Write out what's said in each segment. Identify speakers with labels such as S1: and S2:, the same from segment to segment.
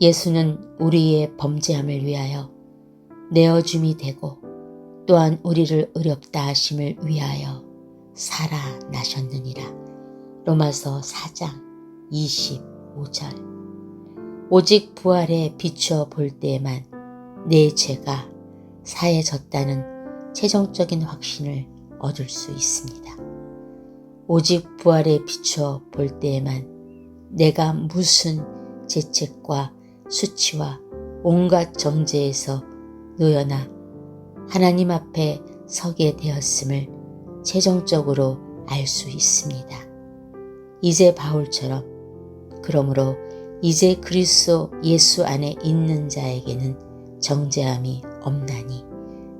S1: 예수는 우리의 범죄함을 위하여 내어줌이 되고 또한 우리를 의롭다 하심을 위하여 살아나셨느니라. 로마서 4장 25절 오직 부활에 비추어 볼 때에만 내 죄가 사해졌다는 최종적인 확신을 얻을 수 있습니다. 오직 부활에 비추어 볼 때에만 내가 무슨 죄책과 수치와 온갖 정죄에서 놓여나 하나님 앞에 서게 되었음을 최종적으로 알 수 있습니다. 이제 바울처럼 그러므로 이제 그리스도 예수 안에 있는 자에게는 정죄함이 없나니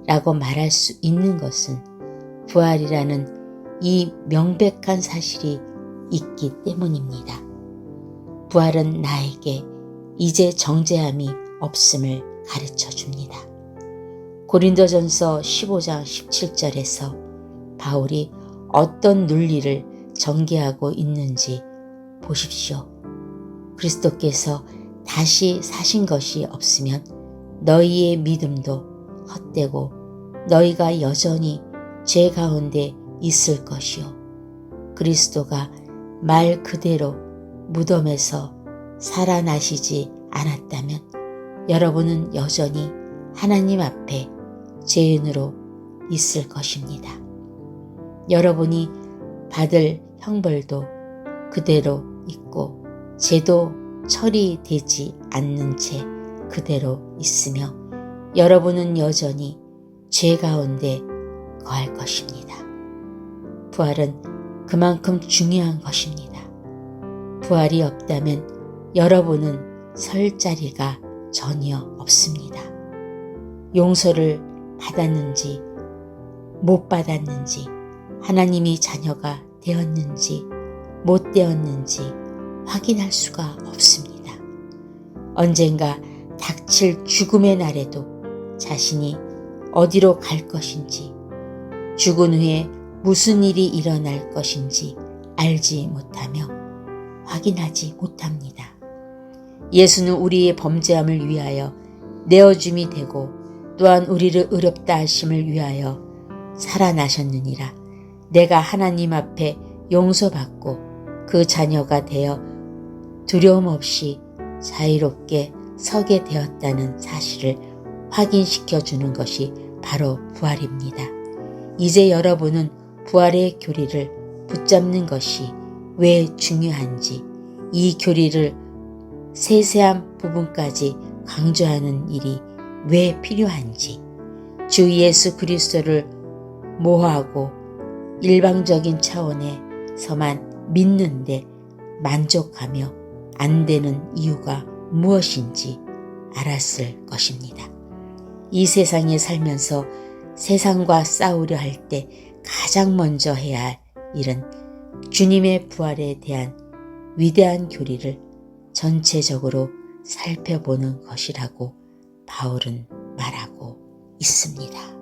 S1: 라고 말할 수 있는 것은 부활이라는 이 명백한 사실이 있기 때문입니다. 부활은 나에게 이제 정죄함이 없음을 가르쳐 줍니다. 고린도전서 15장 17절에서 바울이 어떤 논리를 전개하고 있는지 보십시오. 그리스도께서 다시 사신 것이 없으면 너희의 믿음도 헛되고 너희가 여전히 죄 가운데 있을 것이요. 그리스도가 말 그대로 무덤에서 살아나시지 않았다면 여러분은 여전히 하나님 앞에 죄인으로 있을 것입니다. 여러분이 받을 형벌도 그대로 있고 죄도 처리되지 않는 채 그대로 있으며 여러분은 여전히 죄 가운데 거할 것입니다. 부활은 그만큼 중요한 것입니다. 부활이 없다면 여러분은 설 자리가 전혀 없습니다. 용서를 받았는지 못 받았는지 하나님이 자녀가 되었는지 못 되었는지 확인할 수가 없습니다. 언젠가 닥칠 죽음의 날에도 자신이 어디로 갈 것인지 죽은 후에 무슨 일이 일어날 것인지 알지 못하며 확인하지 못합니다. 예수는 우리의 범죄함을 위하여 내어줌이 되고 또한 우리를 의롭다 하심을 위하여 살아나셨느니라. 내가 하나님 앞에 용서받고 그 자녀가 되어 두려움 없이 자유롭게 서게 되었다는 사실을 확인시켜 주는 것이 바로 부활입니다. 이제 여러분은 부활의 교리를 붙잡는 것이 왜 중요한지 이 교리를 세세한 부분까지 강조하는 일이 왜 필요한지 주 예수 그리스도를 모호하고 일방적인 차원에서만 믿는데 만족하며 안 되는 이유가 무엇인지 알았을 것입니다. 이 세상에 살면서 세상과 싸우려 할 때 가장 먼저 해야 할 일은 주님의 부활에 대한 위대한 교리를 전체적으로 살펴보는 것이라고 바울은 말하고 있습니다.